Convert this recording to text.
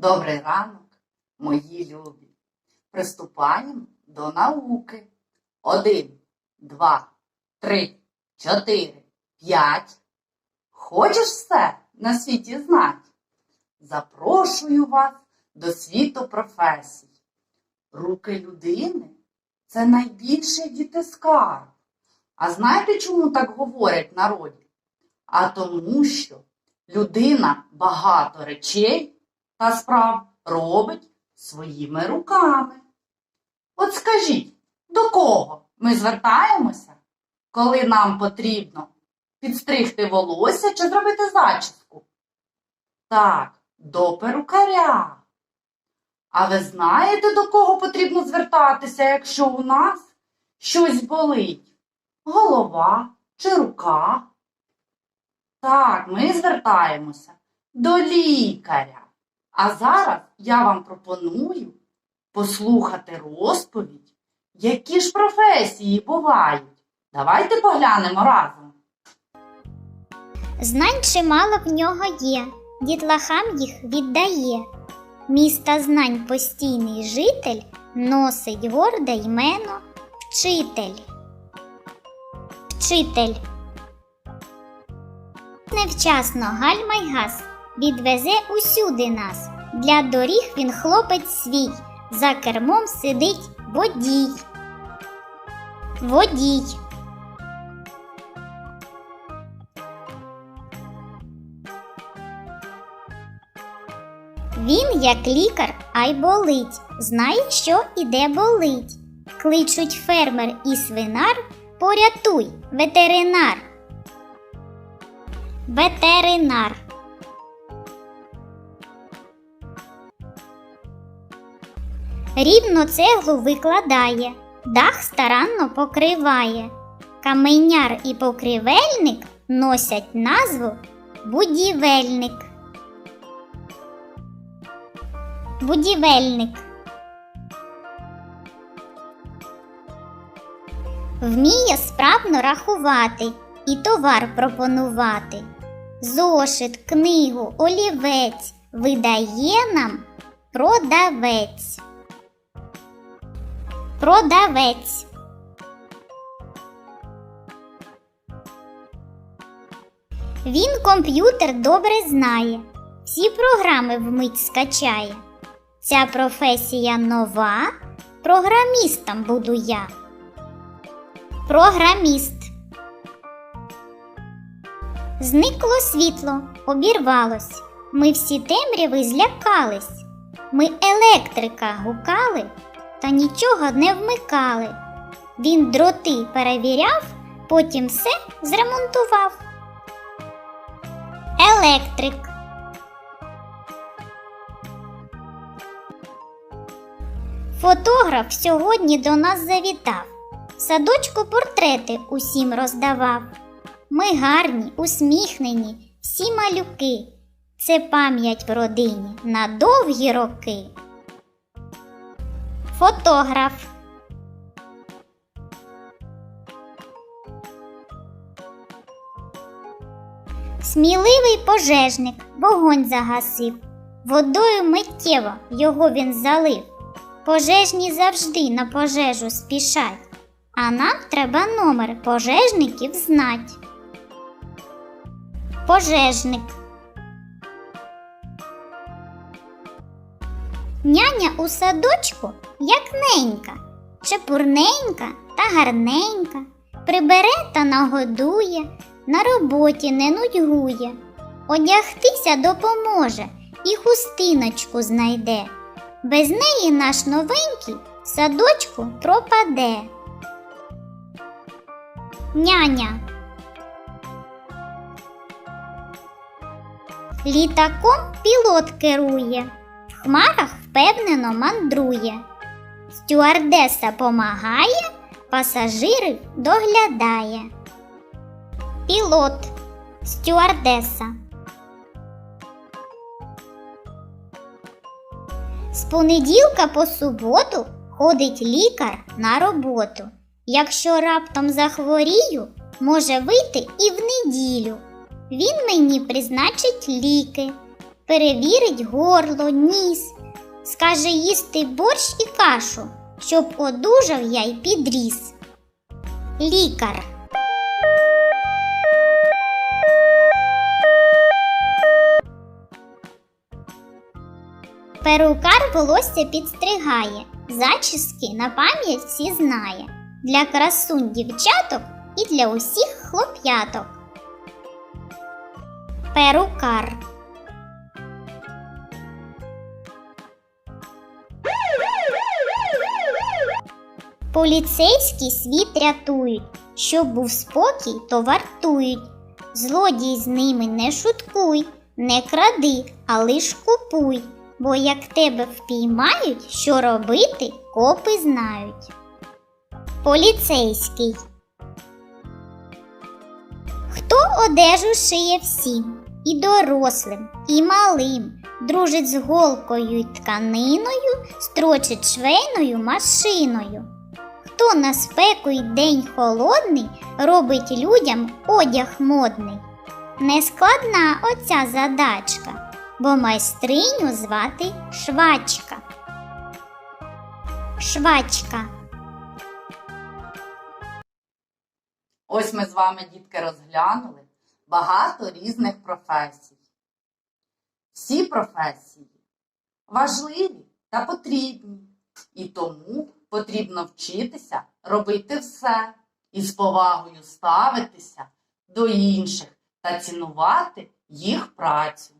Добрий ранок, мої любі. Приступаємо до науки. Один, два, три, чотири, п'ять. Хочеш все на світі знати? Запрошую вас до світу професій. Руки людини це найбільший дітискар. А знаєте, чому так говорять народі? А тому, що людина багато речей та справ робить своїми руками. От скажіть, до кого ми звертаємося, коли нам потрібно підстригти волосся чи зробити зачіску? Так, до перукаря. А ви знаєте, до кого потрібно звертатися, якщо у нас щось болить? Голова чи рука? Так, ми звертаємося до лікаря. А зараз я вам пропоную послухати розповідь, які ж професії бувають. Давайте поглянемо разом. Знань чимало в нього є, дітлахам їх віддає. Міста знань постійний житель носить горде ймено вчитель. Вчитель. Невчасно гальма й газ відвезе усюди нас. Для доріг він хлопець свій, за кермом сидить водій. Водій. Він, як лікар, ай болить, знає, що і де болить. Кличуть фермер і свинар, порятуй, ветеринар. Ветеринар. Рівно цеглу викладає, дах старанно покриває. Каменяр і покривельник носять назву будівельник. Будівельник. Вміє справно рахувати і товар пропонувати. Зошит, книгу, олівець видає нам продавець. Продавець. Він комп'ютер добре знає, всі програми вмить скачає. Ця професія нова, програмістом буду я. Програміст. Зникло світло, обірвалось. Ми всі темряви злякались. Ми електрика гукали, та нічого не вмикали. Він дроти перевіряв, потім все зремонтував. Електрик. Фотограф сьогодні до нас завітав. Садочку портрети усім роздавав. Ми гарні, усміхнені, всі малюки. Це пам'ять в родині на довгі роки. Фотограф. Сміливий пожежник вогонь загасив, водою миттєво його він залив. Пожежні завжди на пожежу спішать, а нам треба номер пожежників знать. Пожежник. Няня у садочку як ненька, чепурненька та гарненька, прибере та нагодує, на роботі не нудьгує, одягтися допоможе і хустиночку знайде. Без неї наш новенький садочку пропаде. Няня. Літаком пілот керує, в хмарах впевнено мандрує. Стюардеса помагає, пасажирів доглядає. Пілот, стюардеса. З понеділка по суботу ходить лікар на роботу. Якщо раптом захворію, може вийти і в неділю. Він мені призначить ліки, перевірить горло, ніс, скаже їсти борщ і кашу, щоб одужав я й підріс. Лікар. Перукар волосся підстригає, зачіски на пам'ять всі знає. Для красунь дівчаток і для усіх хлоп'яток. Перукар. Поліцейські світ рятують, щоб був спокій, то вартують. Злодій з ними не шуткуй, не кради, а лиш купуй, бо як тебе впіймають, що робити, копи знають. Поліцейський. Хто одежу шиє всім, і дорослим, і малим, дружить з голкою й тканиною, строчить швейною машиною. Хто на спеку й день холодний робить людям одяг модний? Нескладна оця задачка, бо майстриню звати швачка. Швачка. Ось ми з вами, дітки, розглянули багато різних професій. Всі професії важливі та потрібні, і тому потрібно вчитися робити все і з повагою ставитися до інших та цінувати їх працю.